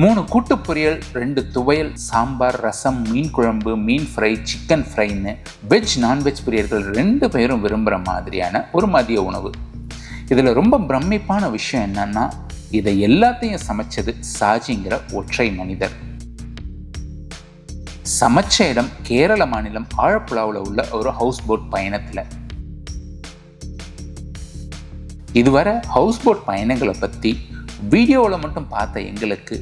மூணு கூட்டு பொரியல் ரெண்டு துவையல் சாம்பார் ரசம் மீன் குழம்பு மீன் ஃப்ரை சிக்கன் ஃப்ரைன்னு வெஜ் நான்வெஜ் பிரியர்கள் ரெண்டு பேரும் விரும்புகிற மாதிரியான ஒரு மதிய உணவு. இதில் ரொம்ப பிரமிப்பான விஷயம் என்னன்னா இதை எல்லாத்தையும் சமைச்சது சாஜிங்கிற ஒற்றை மனிதர். சமைச்ச இடம் கேரள மாநிலம் ஆழப்புழாவில் உள்ள ஒரு ஹவுஸ் போட் பயணத்தில். இதுவரை ஹவுஸ் போட் பயணங்களை பற்றி வீடியோவில் மட்டும் பார்த்த எங்களுக்கு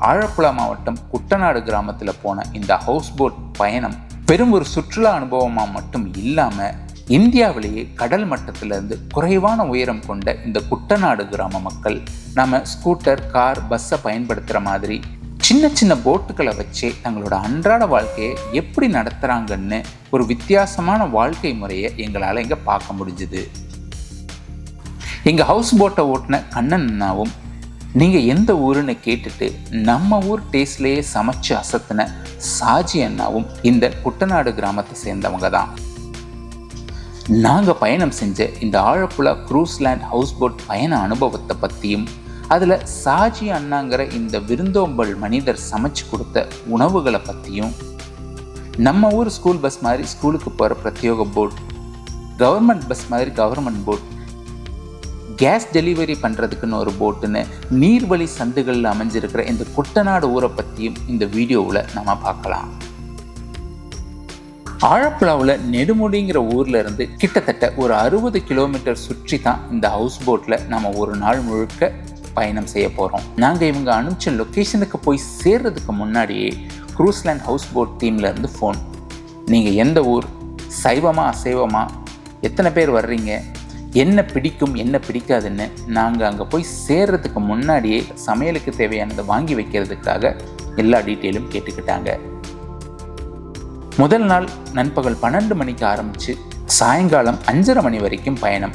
ஆழப்புழா மாவட்டம் குட்டநாடு கிராமத்தில் போன இந்த ஹவுஸ் போட் பயணம் பெரும் ஒரு சுற்றுலா அனுபவமாக மட்டும் இல்லாமல் இந்தியாவிலேயே கடல் மட்டத்திலிருந்து குறைவான உயரம் கொண்ட இந்த குட்டநாடு கிராம மக்கள் நம்ம ஸ்கூட்டர் கார் பஸ்ஸை பயன்படுத்துகிற மாதிரி சின்ன சின்ன போட்டுகளை வச்சே தங்களோட அன்றாட வாழ்க்கையை எப்படி நடத்துகிறாங்கன்னு ஒரு வித்தியாசமான வாழ்க்கை முறையை எங்களால் இங்கே பார்க்க முடிஞ்சுது. எங்கள் ஹவுஸ் போட்டை ஓட்டின கண்ணன் அண்ணாவும் நீங்கள் எந்த ஊருன்னு கேட்டுட்டு நம்ம ஊர் டேஸ்ட்லேயே சமைச்சு அசத்தின சாஜி அண்ணாவும் இந்த குட்டநாடு கிராமத்தை சேர்ந்தவங்க தான் நாங்கள் பயணம் செஞ்ச இந்த ஆழப்புழா க்ரூஸ்லேண்ட் ஹவுஸ் போட் பயண அனுபவத்தை பற்றியும் அதில் சாஜி அண்ணாங்கிற இந்த விருந்தோம்பல் மனிதர் சமைச்சு கொடுத்த உணவுகளை பற்றியும் நம்ம ஊர் ஸ்கூல் பஸ் மாதிரி ஸ்கூலுக்கு போகிற பிரத்யோக போட் கவர்மெண்ட் பஸ் மாதிரி கவர்மெண்ட் போட் கேஸ் டெலிவரி பண்ணுறதுக்குன்னு ஒரு போட்டுன்னு நீர்வழி சந்துகளில் அமைஞ்சிருக்கிற இந்த குட்டநாடு ஊரை பற்றியும் இந்த வீடியோவில் நம்ம பார்க்கலாம். ஆழப்புழாவில் நெடுமுடிங்கிற ஊரில் இருந்து கிட்டத்தட்ட ஒரு அறுபது கிலோமீட்டர் சுற்றி தான் இந்த ஹவுஸ் போட்டில் நம்ம ஒரு நாள் முழுக்க பயணம் செய்ய போகிறோம் நாங்கள் இவங்க அனுப்பிச்ச லொக்கேஷனுக்கு போய் சேர்றதுக்கு முன்னாடியே க்ரூஸ்லேண்ட் ஹவுஸ் போட் டீம்ல இருந்து ஃபோன் நீங்கள் எந்த ஊர்? சைவமாக அசைவமாக எத்தனை பேர் வர்றீங்க? என்ன பிடிக்கும் என்ன பிடிக்காதுன்னு நாங்கள் அங்கே போய் சேர்றதுக்கு முன்னாடியே சமையலுக்கு தேவையானதை வாங்கி வைக்கிறதுக்காக எல்லா டீட்டெயிலும் கேட்டுக்கிட்டாங்க. முதல் நாள் நண்பகல் பன்னெண்டு மணிக்கு ஆரம்பித்து சாயங்காலம் அஞ்சரை மணி வரைக்கும் பயணம்.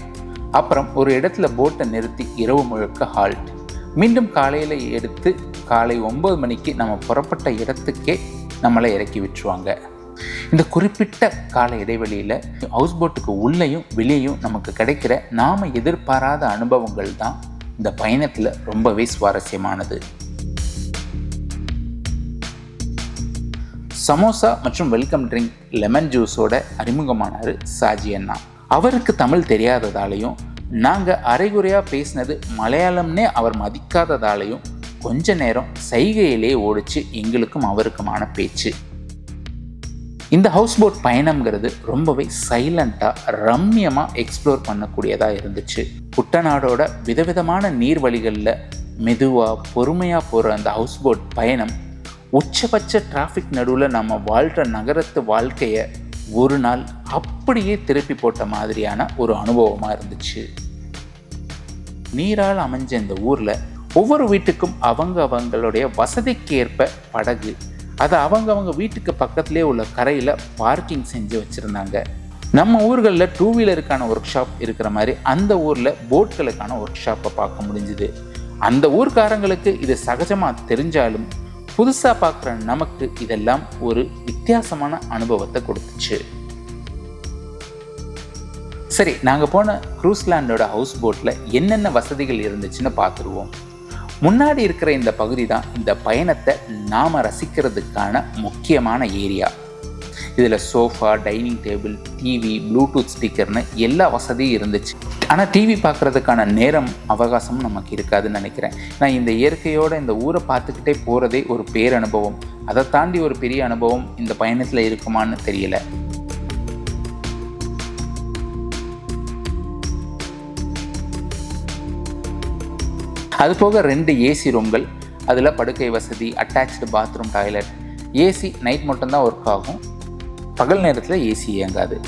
அப்புறம் ஒரு இடத்துல போட்டை நிறுத்தி இரவு முழுக்க ஹால்ட் மீண்டும் காலையில் எடுத்து காலை ஒம்பது மணிக்கு நம்ம புறப்பட்ட இடத்துக்கே நம்மளை இறக்கி விட்டுருவாங்க. இந்த குறிப்பிட்ட கால இடைவெளியில் ஹவுஸ் போட்டுக்கு உள்ளேயும் வெளியேயும் நமக்கு கிடைக்கிற நாம் எதிர்பாராத அனுபவங்கள் தான் இந்த பயணத்தில் ரொம்பவே சுவாரஸ்யமானது. சமோசா மற்றும் வெல்கம் ட்ரிங்க் லெமன் ஜூஸோட அறிமுகமானார் சாஜி அண்ணா. அவருக்கு தமிழ் தெரியாததாலையும் நாங்கள் அரைகுறையாக பேசினது மலையாளம்னே அவர் மதிக்காததாலையும் கொஞ்ச நேரம் சைகையிலே ஓடிச்சு எங்களுக்கும் அவருக்குமான பேச்சு. இந்த ஹவுஸ் போட் பயணம்ங்கிறது ரொம்பவே சைலண்ட்டாக ரம்யமாக எக்ஸ்ப்ளோர் பண்ணக்கூடியதாக இருந்துச்சு. குட்டநாடோட விதவிதமான நீர்வழிகளில் மெதுவாக பொறுமையாக போகிற அந்த ஹவுஸ் போட் பயணம் உச்சபட்ச டிராஃபிக் நடுவில் நம்ம வாழ்கிற நகரத்து வாழ்க்கையை ஒரு நாள் அப்படியே திருப்பி போட்ட மாதிரியான ஒரு அனுபவமாக இருந்துச்சு. நீரால் அமைஞ்ச இந்த ஊரில் ஒவ்வொரு வீட்டுக்கும் அவங்க அவங்களுடைய வசதிக்கு ஏற்ப படகு அதை அவங்க அவங்க வீட்டுக்கு பக்கத்துலேயே உள்ள கரையில் பார்க்கிங் செஞ்சு வச்சுருந்தாங்க. நம்ம ஊர்களில் டூ வீலருக்கான ஒர்க் ஷாப் இருக்கிற மாதிரி அந்த ஊரில் போட்களுக்கான ஒர்க் ஷாப்பை பார்க்க முடிஞ்சுது. அந்த ஊர்க்காரங்களுக்கு இது சகஜமாக தெரிஞ்சாலும் புதுசாக பார்க்குற நமக்கு இதெல்லாம் ஒரு வித்தியாசமான அனுபவத்தை கொடுத்துச்சு. சரி நாங்கள் போன க்ரூஸ்லேண்டோட ஹவுஸ் போட்டில் என்னென்ன வசதிகள் இருந்துச்சுன்னு பார்த்துருவோம். முன்னாடி இருக்கிற இந்த பகுதி தான் இந்த பயணத்தை நாம் ரசிக்கிறதுக்கான முக்கியமான ஏரியா. இதில் sofa dining table TV Bluetooth ஸ்பீக்கர்னு எல்லா வசதியும் இருந்துச்சு. ஆனால் டிவி பார்க்குறதுக்கான நேரம் அவகாசம் நமக்கு இருக்காதுன்னு நினைக்கிறேன். நான் இந்த இயற்கையோட இந்த ஊரை பார்த்துக்கிட்டே போகிறதே ஒரு பேரனுபவம். அதை தாண்டி ஒரு பெரிய அனுபவம் இந்த பயணத்தில் இருக்குமான்னு தெரியல. அது போக ரெண்டு ஏசி ரூம்கள். அதில் படுக்கை வசதி attached bathroom toilet AC night மட்டும்தான் ஒர்க் ஆகும். பகல் நேரத்தில் ஏசி இயங்காது.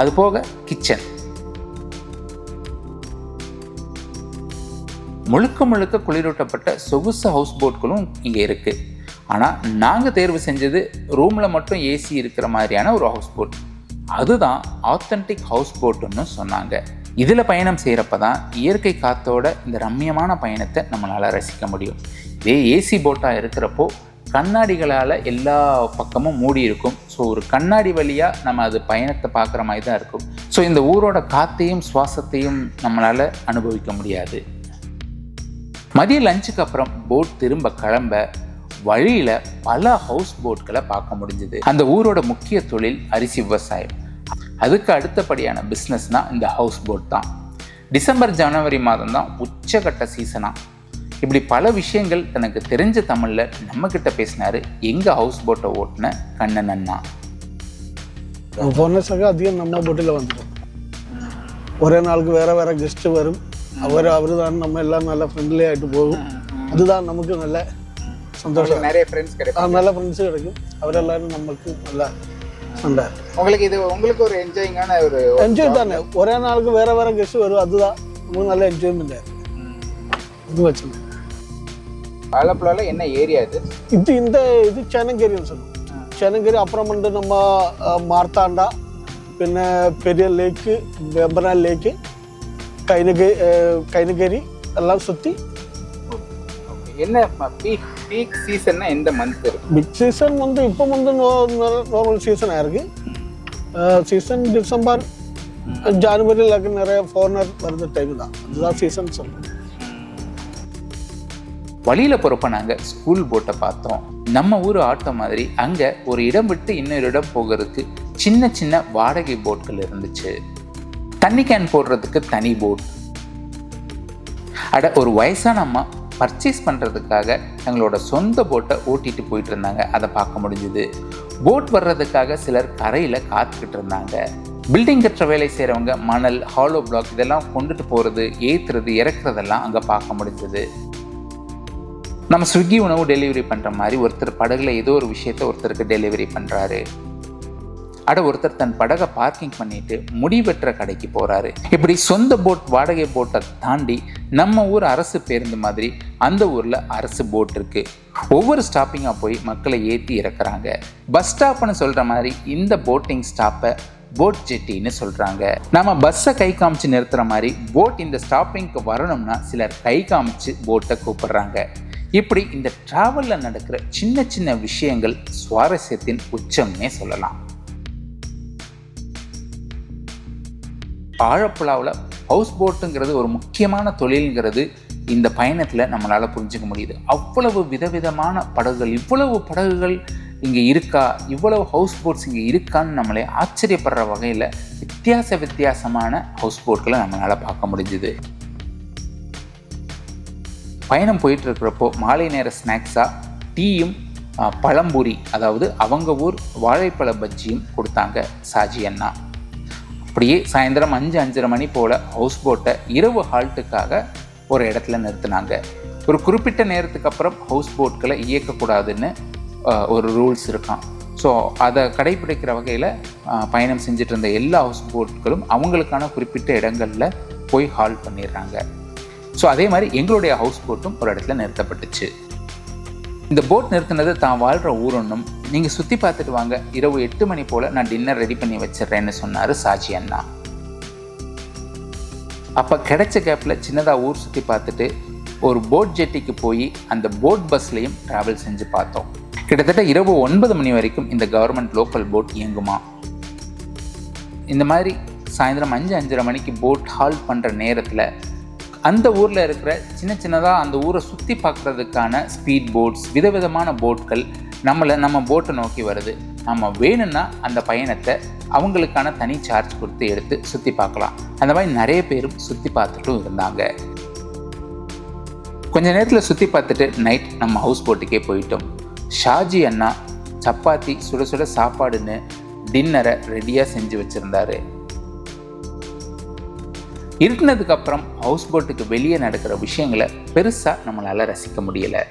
அது போக கிச்சன் முழுக்க முழுக்க குளிரூட்டப்பட்ட சொகுசு ஹவுஸ் போட்களும் இங்கே இருக்குது ஆனால் நாங்கள் தேர்வு செஞ்சது ரூமில் மட்டும் ஏசி இருக்கிற மாதிரியான ஒரு ஹவுஸ் போட் அதுதான் ஆத்தென்டிக் ஹவுஸ் போட்டுன்னு சொன்னாங்க. இதில் பயணம் செய்கிறப்ப தான் இயற்கை காத்தோட இந்த ரம்மியமான பயணத்தை நம்மளால் ரசிக்க முடியும். இதே ஏசி போட்டாக இருக்கிறப்போ கண்ணாடிகளால் எல்லா பக்கமும் மூடி இருக்கும். ஸோ ஒரு கண்ணாடி வழியாக நம்ம அது பயணத்தை பார்க்குற மாதிரி தான் இருக்கும். ஸோ இந்த ஊரோட காற்றையும் சுவாசத்தையும் நம்மளால் அனுபவிக்க முடியாது. மதிய லஞ்சுக்கு அப்புறம் போட் திரும்ப கிளம்ப வழியில் பல ஹவுஸ் போட்களை பார்க்க முடிஞ்சது. அந்த ஊரோட முக்கிய தொழில் அரிசி விவசாயம். அதுக்கு அடுத்தபடியான பிஸ்னஸ்னால் இந்த ஹவுஸ் போட் தான். டிசம்பர் ஜனவரி மாதம் தான் உச்சகட்ட சீசனாக இப்படி பல விஷயங்கள் தனக்கு தெரிஞ்ச தமிழில் நம்மக்கிட்ட பேசினார் எங்கள் ஹவுஸ் போட்டை ஓட்டின கண்ணன் அண்ணா. போனஸாக அதிகம் நம்ம போட்டில் வந்துடும் ஒரே நாளுக்கு வேறு வேறு கெஸ்ட்டு வரும். அவர் அவர் தான் நம்ம எல்லாம் நல்லா ஃப்ரெண்ட்லி ஆகிட்டு போகும். அதுதான் நமக்கு நல்ல சந்தோஷம். நிறைய ஃப்ரெண்ட்ஸ் கிடைக்கும். நல்ல ஃப்ரெண்ட்ஸும் கிடைக்கும். அவர் எல்லாரும் நமக்கு நல்லா சண்டை. உங்களுக்கு இது உங்களுக்கு ஒரு என்ஜாயிங்கான ஒரு என்ஜாய் தானே. ஒரே நாளுக்கு வேற வேற கெஸ்ட் வரும். அதுதான். நமக்கு நல்ல என்ஜாய்மெண்ட் இது வச்சு ஆலப்புழால என்ன ஏரியா இது? இது இந்த இது சென்னங்கேரின்னு சொல்லுவோம். சென்னங்கேரி அப்புறம் வந்து நம்ம மார்த்தாண்டா പിന്നെ பெரிய லேக்கு വെമ്പന ലേക്ക് கைனகரி கைனகரி எல்லாம் சுற்றி என்ன பீக் பீக் சீசன்னா எந்த மந்த் இருக்கு? பிக் சீசன் வந்து இப்போ வந்து நார்மல் சீசனாக இருக்குது சீசன் டிசம்பர் ஜான்வரியில் நிறைய ஃபாரினர் வர்ற டைம் தான். அதுதான் சீசன் சொல்கிறேன் வழியில் போகிறப்ப நாங்கள் ஸ்கூல் போட்டை பார்த்தோம். நம்ம ஊர் ஆட்டோ மாதிரி அங்கே ஒரு இடம் விட்டு இன்னொரு இடம் போகிறதுக்கு சின்ன சின்ன வாடகை போட்கள் இருந்துச்சு. தண்ணி கேன் போடுறதுக்கு தனி போட் அட ஒரு வயசான அம்மா பர்ச்சேஸ் பண்ணுறதுக்காக தங்களோட சொந்த போட்டை ஓட்டிட்டு போயிட்டு இருந்தாங்க. அதை பார்க்க முடிஞ்சுது. போட் வர்றதுக்காக சிலர் கரையில் காத்துக்கிட்டு இருந்தாங்க. பில்டிங் கட்டுற வேலை செய்கிறவங்க மணல் ஹாலோ பிளாக் இதெல்லாம் கொண்டுட்டு போகிறது ஏற்றுறது இறக்குறதெல்லாம் அங்கே பார்க்க முடிஞ்சது. நம்ம ஸ்விக்கி உணவு டெலிவரி பண்ணுற மாதிரி ஒருத்தர் படகுல ஏதோ ஒரு விஷயத்த ஒருத்தருக்கு டெலிவரி பண்ணுறாரு அட ஒருத்தர் தன் படகை பார்க்கிங் பண்ணிட்டு முடி வெட்டுற கடைக்கு போறாரு. இப்படி சொந்த போட் வாடகை போட்டை தாண்டி நம்ம ஊர் அரசு பேருந்து மாதிரி அந்த ஊர்ல அரசு போட் இருக்கு. ஒவ்வொரு ஸ்டாப்பிங்கா போய் மக்களை ஏத்தி இறக்குறாங்க. பஸ் ஸ்டாப்னு சொல்ற மாதிரி இந்த போட்டிங் ஸ்டாப்பை போட் ஜெட்டின்னு சொல்றாங்க. நம்ம பஸ்ஸை கை காமிச்சு நிறுத்துற மாதிரி போட் இந்த ஸ்டாப்பிங்க்கு வரணும்னா சிலர் கை காமிச்சு போட்டை கூப்பிடுறாங்க. இப்படி இந்த ட்ராவலில் நடக்கிற சின்ன சின்ன விஷயங்கள் சுவாரஸ்யத்தின் உச்சம்னே சொல்லலாம். ஆழப்புழாவில் ஹவுஸ் போட்டுங்கிறது ஒரு முக்கியமான தொழில்ங்கிறது இந்த பயணத்தில் நம்மளால் புரிஞ்சுக்க முடியுது. அவ்வளவு விதவிதமான படகுகள் இவ்வளவு படகுகள் இங்கே இருக்கா இவ்வளவு ஹவுஸ் போட்ஸ் இங்கே இருக்கான்னு நம்மளே ஆச்சரியப்படுற வகையில் வித்தியாச வித்தியாசமான ஹவுஸ் போட்களை நம்மளால் பார்க்க முடிஞ்சுது. பயணம் போயிட்டு இருக்கிறப்போ மாலை நேர ஸ்நாக்ஸாக டீயும் பழம்பூரி அதாவது அவங்க ஊர் வாழைப்பழ பஜ்ஜியும் கொடுத்தாங்க சாஜி அண்ணா. அப்படியே சாயந்தரம் அஞ்சு அஞ்சரை மணி போல் ஹவுஸ் போட்டை இரவு ஹால்ட்டுக்காக ஒரு இடத்துல நிறுத்தினாங்க. ஒரு குறிப்பிட்ட நேரத்துக்கு அப்புறம் ஹவுஸ் போட்களை இயக்கக்கூடாதுன்னு ஒரு ரூல்ஸ் இருக்கான் ஸோ அதை கடைபிடிக்கிற வகையில் பயணம் செஞ்சுட்டு இருந்த எல்லா ஹவுஸ் போட்களும் அவங்களுக்கான குறிப்பிட்ட இடங்களில் போய் ஹால் பண்ணிடுறாங்க. ஸோ அதே மாதிரி எங்களுடைய ஹவுஸ் போட்டும் ஒரு இடத்துல நிறுத்தப்பட்டுச்சு. இந்த போட் நிறுத்தினது தான் வாழ்கிற ஊரொன்றும் நீங்கள் சுற்றி பார்த்துட்டு வாங்க. இரவு எட்டு மணி போல் நான் டின்னர் ரெடி பண்ணி வச்சிடுறேன்னு சொன்னார் சாஜி அண்ணா. அப்போ கிடைச்ச கேப்பில் சின்னதாக ஊர் சுற்றி பார்த்துட்டு ஒரு போட் ஜெட்டிக்கு போய் அந்த போட் பஸ்லேயும் ட்ராவல் செஞ்சு பார்த்தோம். கிட்டத்தட்ட இரவு ஒன்பது மணி வரைக்கும் இந்த கவர்மெண்ட் லோக்கல் போட் இயங்குமா? இந்த மாதிரி சாயந்தரம் அஞ்சு அஞ்சரை மணிக்கு போட் ஹால் பண்ணுற நேரத்தில் அந்த ஊரில் இருக்கிற சின்ன சின்னதாக அந்த ஊரை சுற்றி பார்க்குறதுக்கான ஸ்பீட் போட்ஸ் விதவிதமான போட்கள் நம்மளை நம்ம போட்டை நோக்கி வருது. நம்ம வேணும்னா அந்த பயணத்தை அவங்களுக்கான தனி சார்ஜ் கொடுத்து எடுத்து சுற்றி பார்க்கலாம். அந்த மாதிரி நிறைய பேரும் சுற்றி பார்த்துட்டும் இருந்தாங்க. கொஞ்ச நேரத்தில் சுற்றி பார்த்துட்டு நைட் நம்ம ஹவுஸ் போட்டுக்கே போயிட்டோம். ஷாஜி அண்ணா சப்பாத்தி சுட சுட சாப்பாடுன்னு டின்னரை ரெடியாக செஞ்சு வச்சுருந்தாரு. இருட்டினதுக்கப்புறம் ஹவுஸ் போட்டுக்கு வெளியே நடக்கிற விஷயங்களை பெருசாக நம்மளால் ரசிக்க முடியலை.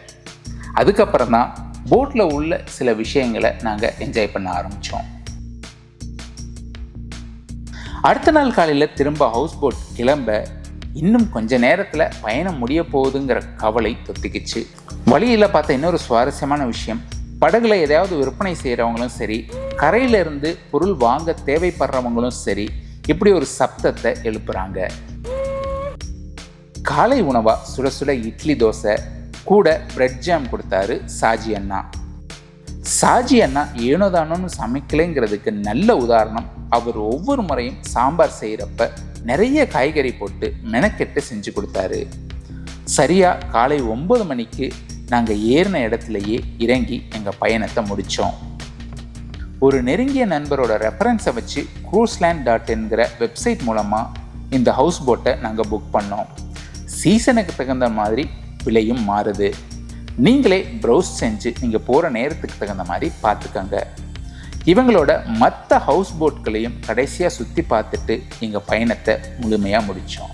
அதுக்கப்புறம் தான் போட்டில் உள்ள சில விஷயங்களை நாங்கள் என்ஜாய் பண்ண ஆரம்பித்தோம் அடுத்த நாள் காலையில் திரும்ப ஹவுஸ் போட் கிளம்ப இன்னும் கொஞ்ச நேரத்தில் பயணம் முடிய போகுதுங்கிற கவலை தொத்திக்கிச்சு. வழியில் பார்த்த இன்னொரு சுவாரஸ்யமான விஷயம். படகுல எதையாவது விற்பனை செய்கிறவங்களும் சரி கரையிலிருந்து பொருள் வாங்க தேவைப்படுறவங்களும் சரி இப்படி ஒரு சப்தத்தை எழுப்புறாங்க. காலை உணவாக சுட சுட இட்லி தோசை கூட பிரெட் ஜாம் கொடுத்தாரு சாஜி அண்ணா. சாஜி அண்ணா ஏனோதானோன்னு சமைக்கலைங்கிறதுக்கு நல்ல உதாரணம். அவர் ஒவ்வொரு முறையும் சாம்பார் செய்கிறப்ப நிறைய காய்கறி போட்டு மெனக்கெட்டு செஞ்சு கொடுத்தாரு. சரியாக காலை ஒன்பது மணிக்கு நாங்கள் ஏறின இடத்துலையே இறங்கி எங்கள் பயணத்தை முடித்தோம் ஒரு நெருங்கிய நண்பரோட ரெஃபரன்ஸை வச்சு க்ரூஸ்லேண்ட் டாட் என்கிற வெப்சைட் மூலமாக இந்த ஹவுஸ் போட்டை நாங்கள் புக் பண்ணோம். சீசனுக்கு தகுந்த மாதிரி விலையும் மாறுது. நீங்களே ப்ரௌஸ் செஞ்சு நீங்கள் போகிற நேரத்துக்கு தகுந்த மாதிரி பார்த்துக்கங்க. இவங்களோட மற்ற ஹவுஸ் போட்களையும் கடைசியாக சுற்றி பார்த்துட்டு எங்கள் பயணத்தை முழுமையாக முடித்தோம்